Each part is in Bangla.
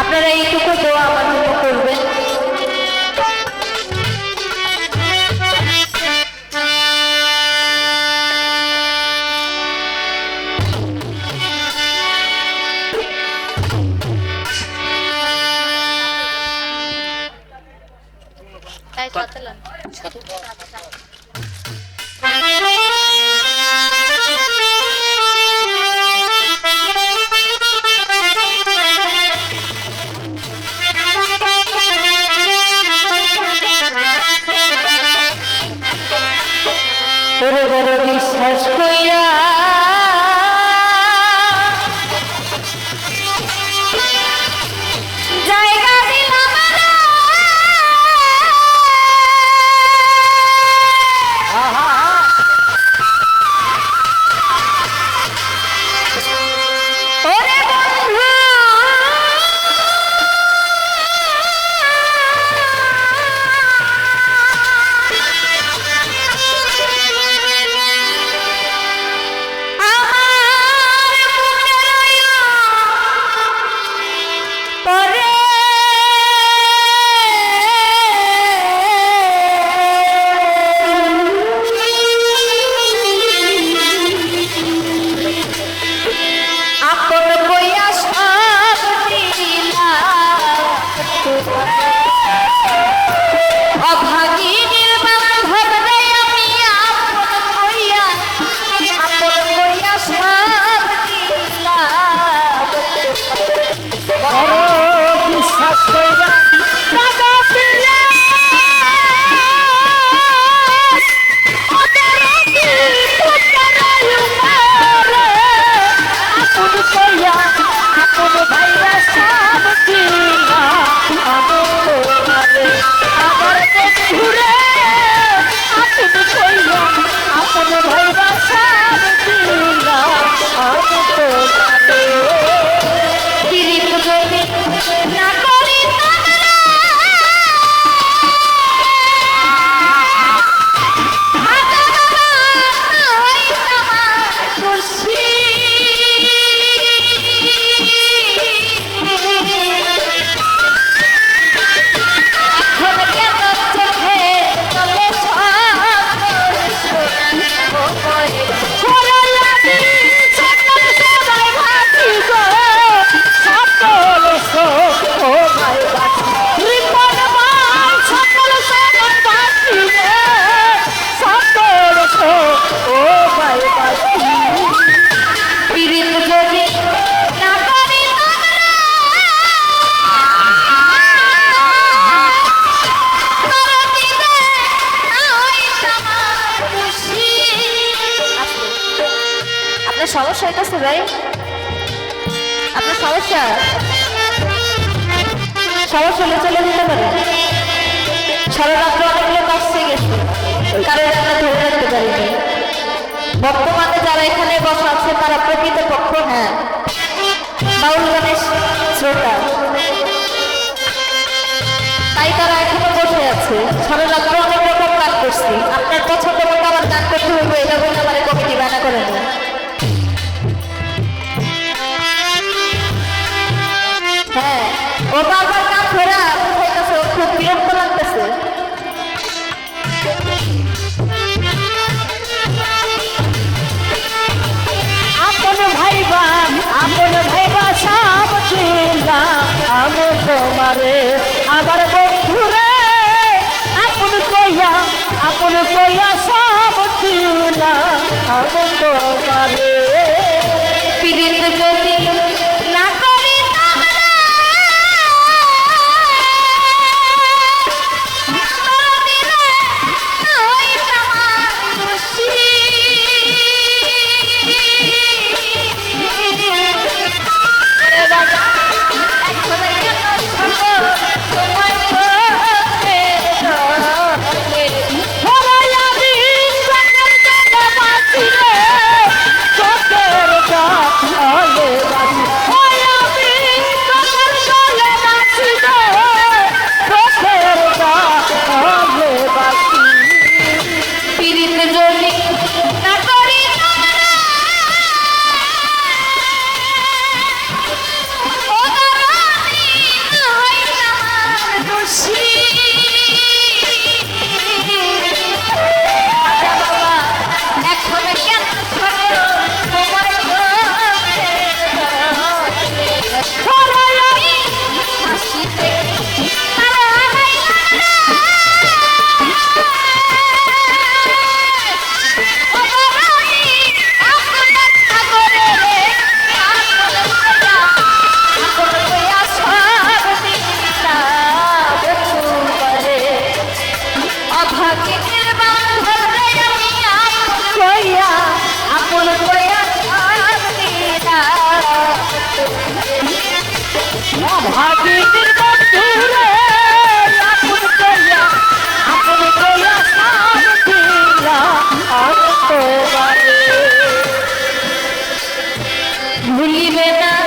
আপনারা এইটুকু দোয়া আমার কইরা যেতে পারে সারা রাত্রে অনেক লোক আসছে গেছে। কারণ আমরা ধরে রাখতে পারিনি। বর্তমানে যারা এখানে বসা আছে, তারা প্রকৃত পক্ষ হ্যাঁ। বাউল গানের শ্রোতা। তাই তারা এখনও বসে আছে। সারা রাত্র অনেক রকম গান করছি। আপনার পছন্দ মতো আমার গান করতে হইবে, এটা বলে আমার কমিটি বানা করে না তোমারে আবার বন্ধুরে আপন কইয়া আপন কইয়া সব কিনা আপন তো পারে পীড়িত ভুলিবে না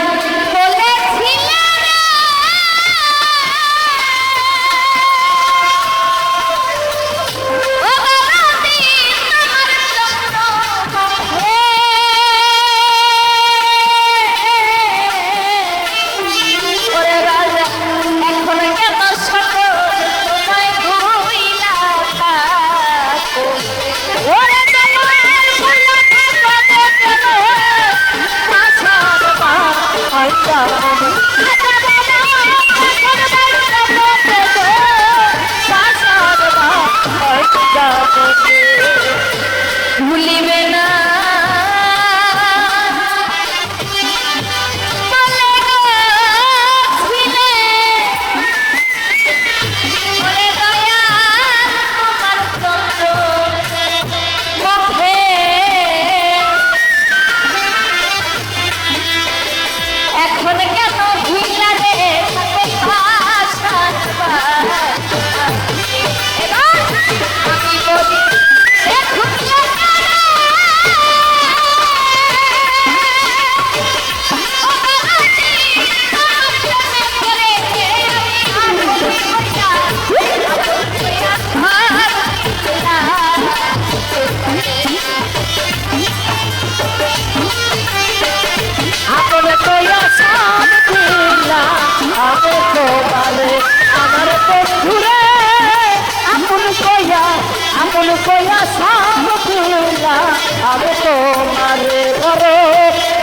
আমি তোমারে বড়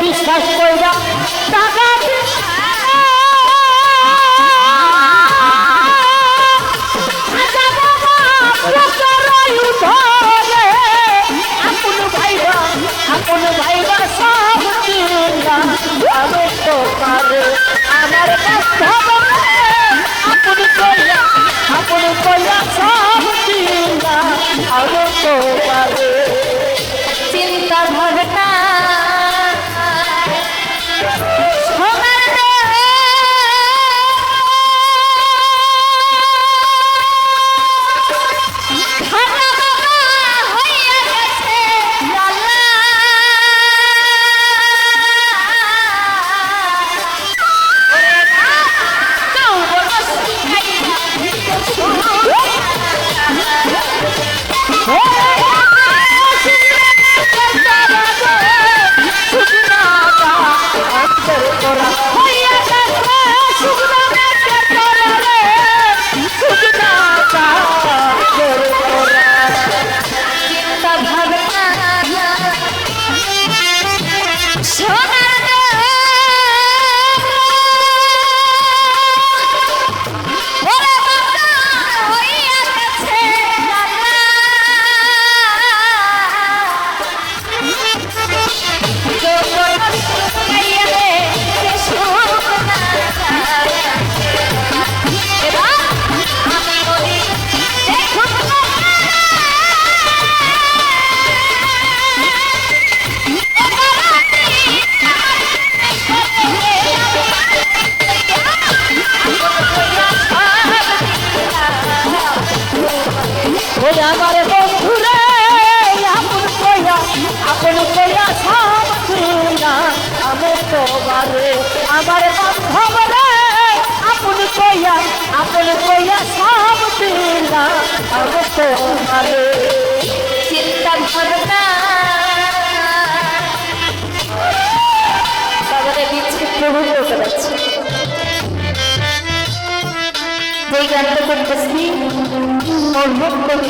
বিশ্বাস কইরা টাকা আপন ভাইবা সব দিলা আমি তোমারে আমার কষ্ট আপন কইয়া আপন কইয়া সব দিলা আমি তোমারে। চিন্তা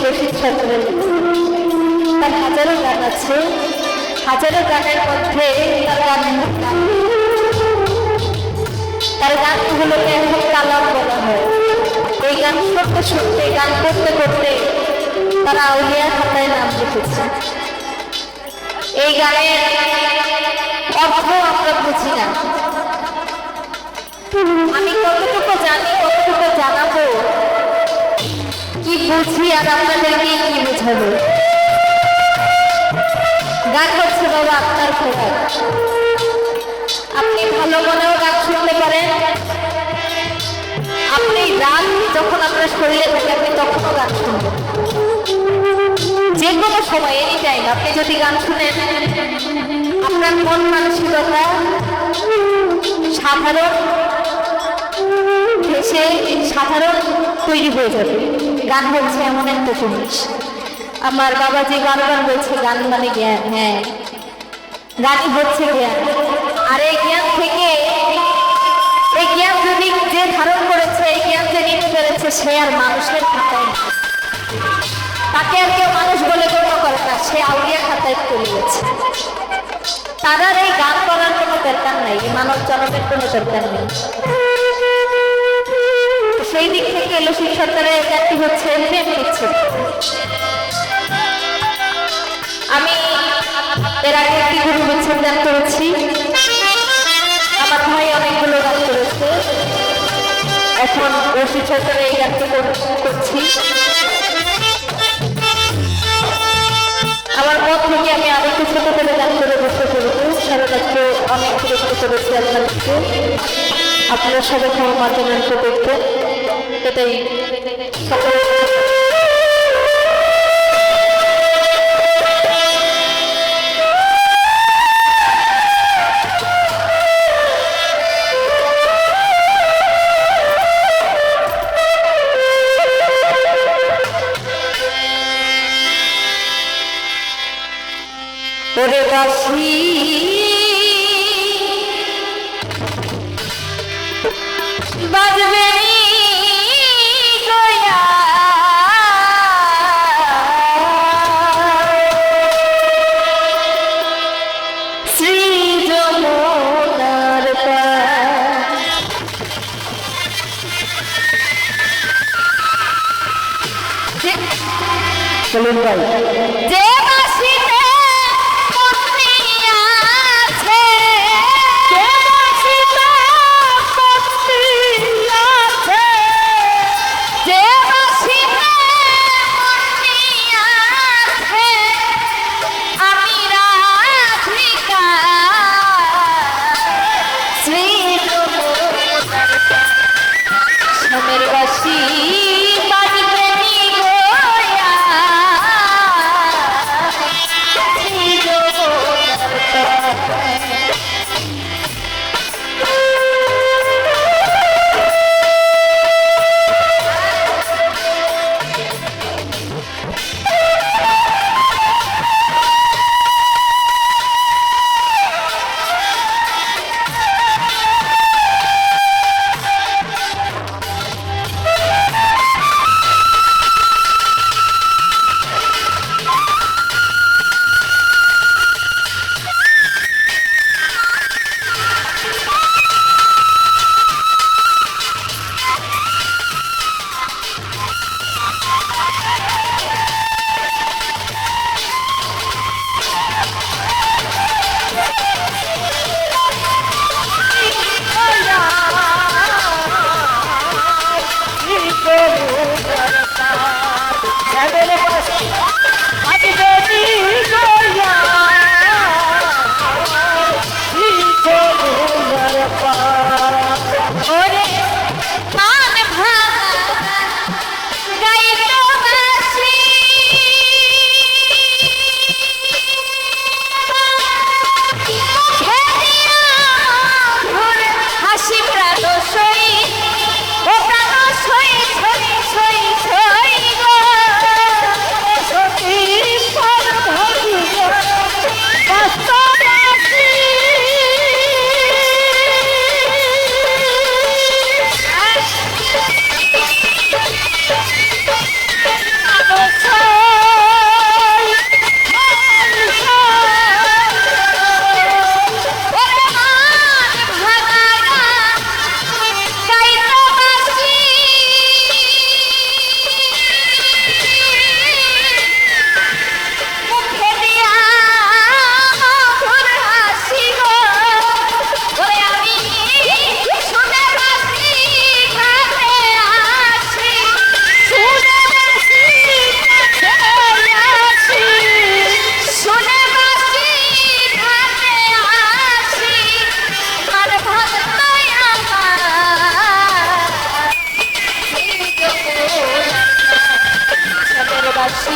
রশিদ ঠাকুরের তার হাজারো গান আছে। হাজারো গানের মধ্যে তার গানগুলোকে এখন কালাম বলা হয়। এই গান শুনতে শুনতে গান করতে করতে তারা আউলিয়া খাতায় নাম লিখেছে। এই গানের অর্থ আমরা বুঝি না। আমি কতটুকু জানি, কতটুকু জানাব? কি বুঝি আর আপনাদেরকে কি বোঝাবো? গান হচ্ছে বাবা আপনার খোরাক আপনি ভালো মনেও গান শুনতে পারেন। আপনি গান যখন আপনার শরীরে থাকে, আপনি তখনও গান শুনবেন। যে কোনো সময় এনি টাইম আপনি যদি গান শুনেন, আপনার মন মানসিকতা সাধারণ দেশে সাধারণ তৈরি হয়ে যাবে। গান হচ্ছে এমন একটা জিনিস। আমার বাবা যে গান গান বলছে, গান মানে জ্ঞান। হ্যাঁ। গানই হচ্ছে জ্ঞান। আর এই জ্ঞান থেকে, এই জ্ঞান যদি যে ধারণ করেছে, এই জ্ঞান যে নিতে পেরেছে, সে আর মানুষের খাতায় তাকে আর কেউ মানুষ বলে গণ্য করে না, সে আউলিয়া খাতায় চলে গেছে। তার আর এই গান করার কোনো দরকার নাই মানব জনমের কোনো দরকার নেই। সেই দিক থেকে লসিক সরকারের গানটি হচ্ছে আমি এর আগে একটি গুরু বিচ্ছেদ গান করেছি। আমার ভাই অনেকগুলো গান করেছে। এখন রশিদ সরকারের এই গানটি করছি। আমার মন থেকে আমি আরেকটু ছোট করে গান করে বসে পড়ব সারারাত্র অনেক বিরক্ত করেছি আপনারা সবাই ক্ষমা জানান করবেন এটাই ওরে বাসি সমের বাসি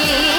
Bye.